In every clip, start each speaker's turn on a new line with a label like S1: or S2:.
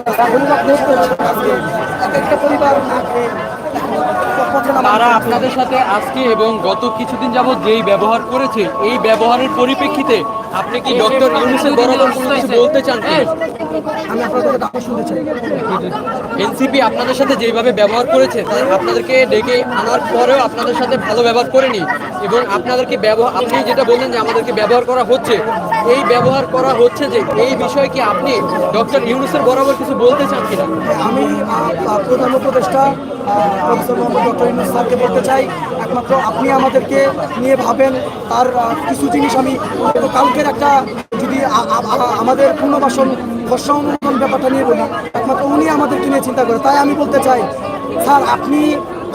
S1: পরিবার এক একটা পরিবার তারা আপনাদের সাথে আজকে এবং গত কিছুদিন যাবত যেই ব্যবহার করেছে এই ব্যবহারের পরিপ্রেক্ষিতে আপনি কি ডক্টর ইউনুসের বরাবর কোনো কিছু বলতে চান
S2: আমি আপনাদের ডাকে শুনতে চাই।
S1: এনসিপি আপনাদের সাথে যেভাবে ব্যবহার করেছে আপনাদেরকে ডেকে আনার পরেও আপনাদের সাথে ভালো ব্যবহার করেনি। এবং আপনাদেরকে ব্যবহার আপনি যেটা বললেন যে আমাদেরকে ব্যবহার করা হচ্ছে এই ব্যবহার করা হচ্ছে যে এই বিষয়ে কি আপনি ডক্টর ইউনুসের বরাবর কিছু বলতে চান কিনা?
S2: আমি আহ, প্রধান উপদেষ্টা প্রফেসর মোহাম্মদ ডক্টর ইন্দু স্যারকে বলতে চাই, একমাত্র আপনি আমাদেরকে নিয়ে ভাবেন, তার কিছু জিনিস আমি কালকের একটা যদি আমাদের পুনর্বাসন, খসড়া অনুমোদন ব্যাপারটা নিয়ে বলি, একমাত্র উনি আমাদেরকে নিয়ে চিন্তা করে। তাই আমি বলতে চাই, স্যার, আপনি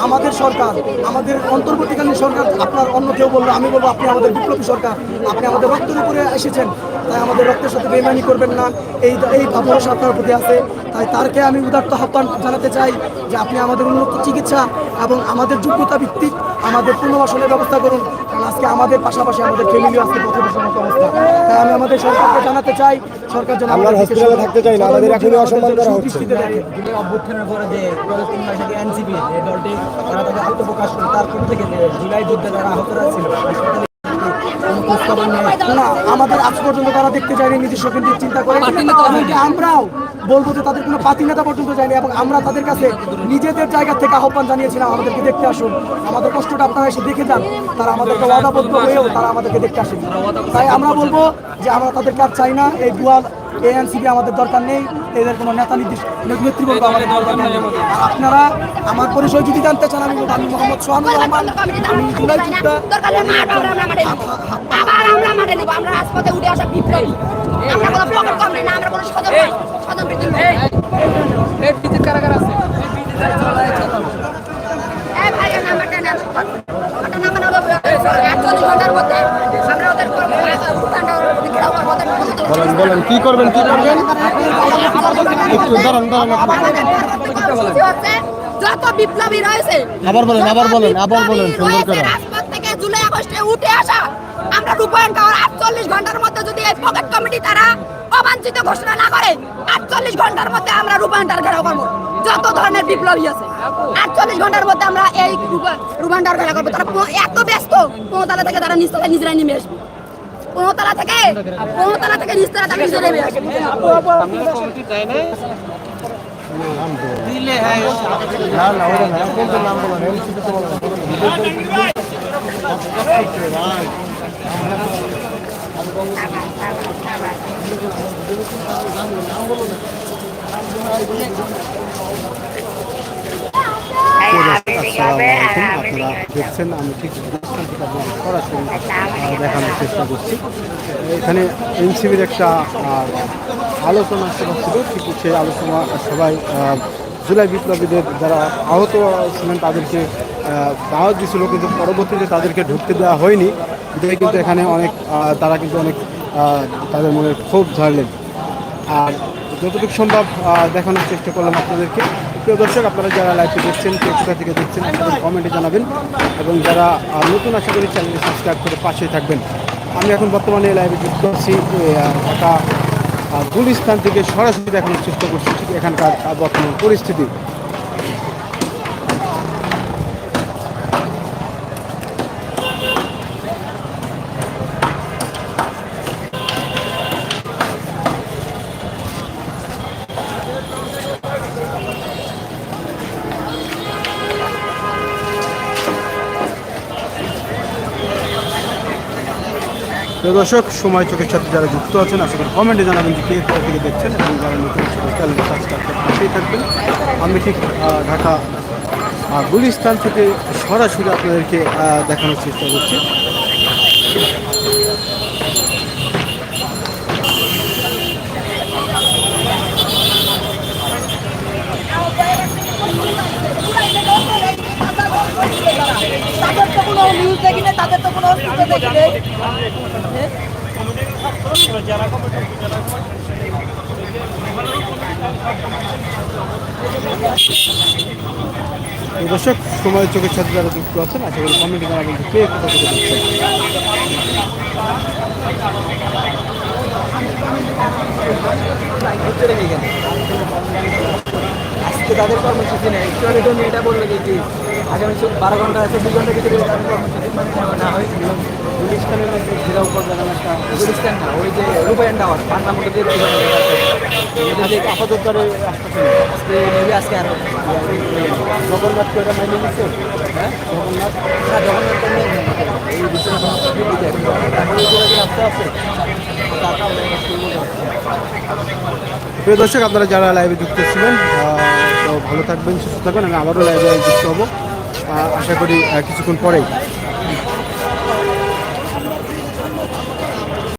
S2: আমাদের সরকার আমাদের অন্তর্বর্তীকালীন সরকার আপনার অন্য কেউ বলল আমি বলব আপনি আমাদের বিপ্লবী সরকার আপনি আমাদের রক্তের উপরে এসেছেন তাই আমাদের রক্তের সাথে বেমানি করবেন না। এই এই ভরসা আপনার প্রতি আছে তাই তারকে আমি উদার্ত আহ্বান জানাতে চাই যে আপনি আমাদের উন্নত চিকিৎসা এবং আমাদের যোগ্যতা ভিত্তিক আমাদের পুনর্বাসনের ব্যবস্থা করুন কারণ আজকে আমাদের পাশাপাশি আমাদের ফ্যামিলিও আজকে পথে মতো অবস্থা। তাই আমি আমাদের সরকারকে জানাতে চাই সরকার যেন
S3: আমরা হসপিটালে থাকতে চাই না, আমাদের এখনই অসম্মান করা হচ্ছে।
S4: অভ্যুত্থানের পরে যে এনসিপি দলটি তারা তাদের আত্মপ্রকাশ করে তারপর থেকে জুলাই যুদ্ধে যারা আহতরা ছিল
S2: না আমাদের আজ পর্যন্ত তারা দেখতে চায়নি নিজস্ব চিন্তা করে আমরাও বলব যে তাদের কোনো পাতি নেতা পর্যন্ত যায়নি এবং আমরা তাদের কাছে নিজেদের জায়গা থেকে আহ্বান জানিয়েছিলাম আমাদেরকে দেখতে আসুন। আমাদের কষ্টটা আপনারা এসে দেখে যান তারা আমাদেরকে ওয়াদাবদ্ধ হয়েও তারা আমাদেরকে দেখতে আসেন। তাই আমরা বলব যে আমরা তাদেরকে আর চাই না এই দুয়াল এএনসিপি আমাদের দরকার নেই। এদের কোনো নেতা নির্দেশ নেতৃবর্গ আমাদের দরকার নেই। আপনারা আমার পরিচয় যদি জানতে চান, আমি আমি মোহাম্মদ সোহানুর রহমান। আমি জুলাই যুদ্ধ
S3: বলেন বলেন, কি করবেন কি করবেন? একটু দাঁড়ান দাঁড়ান
S5: যত বিপ্লবী রয়েছে
S3: আবার বলেন, আবার বলেন, আবার বলেন, সুন্দর করে।
S5: রাজপথ থেকে জুলাই আগস্টে উঠে আসা আমরা রূপায়ণ পাওয়ার আটচল্লিশ ঘণ্টার মধ্যে যদি এই পকেট কমিটি তারা অবাঞ্ছিত ঘোষণা না করে আটচল্লিশ ঘণ্টার মধ্যে আমরা রূপায়ণটার ঘেরাও করব। যত ধরনের বিপ্লবী আছে আটচল্লিশ ঘণ্টার মধ্যে আমরা এই রূপায়ণটার ঘেরাও করব। তারা এত ব্যস্ত কোনোতলা থেকে তারা নিচতলায় নিজেরাই নেমে আসবে। কোনোতলা থেকে কোনোতলা থেকে নিচতলা তারা নিজেরাই নেমে আসবে
S3: না না ওটা না কোনটার নাম বলেন এমসিপি তো বলেন আসসালামু আপনারা দেখছেন, আমি ঠিক সরাসরি দেখানোর চেষ্টা করছি। এখানে এনসিবির একটা আলোচনা সভা ছিল। কিন্তু সেই আলোচনা সবাই জুলাই বিপ্লবীদের যারা আহত ছিলেন, তাদেরকে দাওয়াত দিয়েছিল কিন্তু পরবর্তীতে তাদেরকে ঢুকতে দেওয়া হয়নি। এটাই কিন্তু এখানে অনেক তারা কিন্তু অনেক তাদের মনে ক্ষোভ ঝাড়লেন। আর যতটুকু সম্ভব দেখানোর চেষ্টা করলাম আপনাদেরকে। প্রিয় দর্শক, আপনারা যারা লাইভটি দেখছেন কে কোথা থেকে দেখছেন আপনাদের কমেন্টে জানাবেন। এবং যারা নতুন আশা করি চ্যানেলটি সাবস্ক্রাইব করে পাশে থাকবেন। আমি এখন বর্তমানে লাইভে যুক্ত আছি ঢাকা গুলিস্তান থেকে সরাসরি দেখানোর চেষ্টা করছি, ঠিক এখানকার বর্তমান পরিস্থিতি। প্রিয় দর্শক, সময় চোখের সাথে যারা যুক্ত আছেন, আশা করি কমেন্টে জানাবেন যে কে কোথা থেকে দেখছেন এবং যারা নতুন চ্যানেল থাকবেন। আমি ঠিক ঢাকা গুলিস্তান থেকে সরাসরি আপনাদেরকে দেখানোর চেষ্টা করছি।
S5: নিউজ দেখি না তাদের তো কোনো অস্তিত্ব দেখি নেই
S3: দর্শক সময় চোখের সাথে যারা যুক্ত আছেন আশা করি কমেন্টে জানাবেন যে কে কথা থেকে দেখছেন
S4: আজকে তাদের কর্মসূচি নেই। একটু এটা বললে যে কি বারো ঘণ্টা আছে দুই ঘণ্টা না ওই যে আপাতত আর
S3: করে
S4: হ্যাঁ?
S3: প্রিয় দর্শক, আপনারা যারা লাইভে যুক্ত ছিলেন তো ভালো থাকবেন, সুস্থ থাকবেন। আমি আবারও লাইভে যুক্ত হব। আশা করি কিছুক্ষণ পরেই।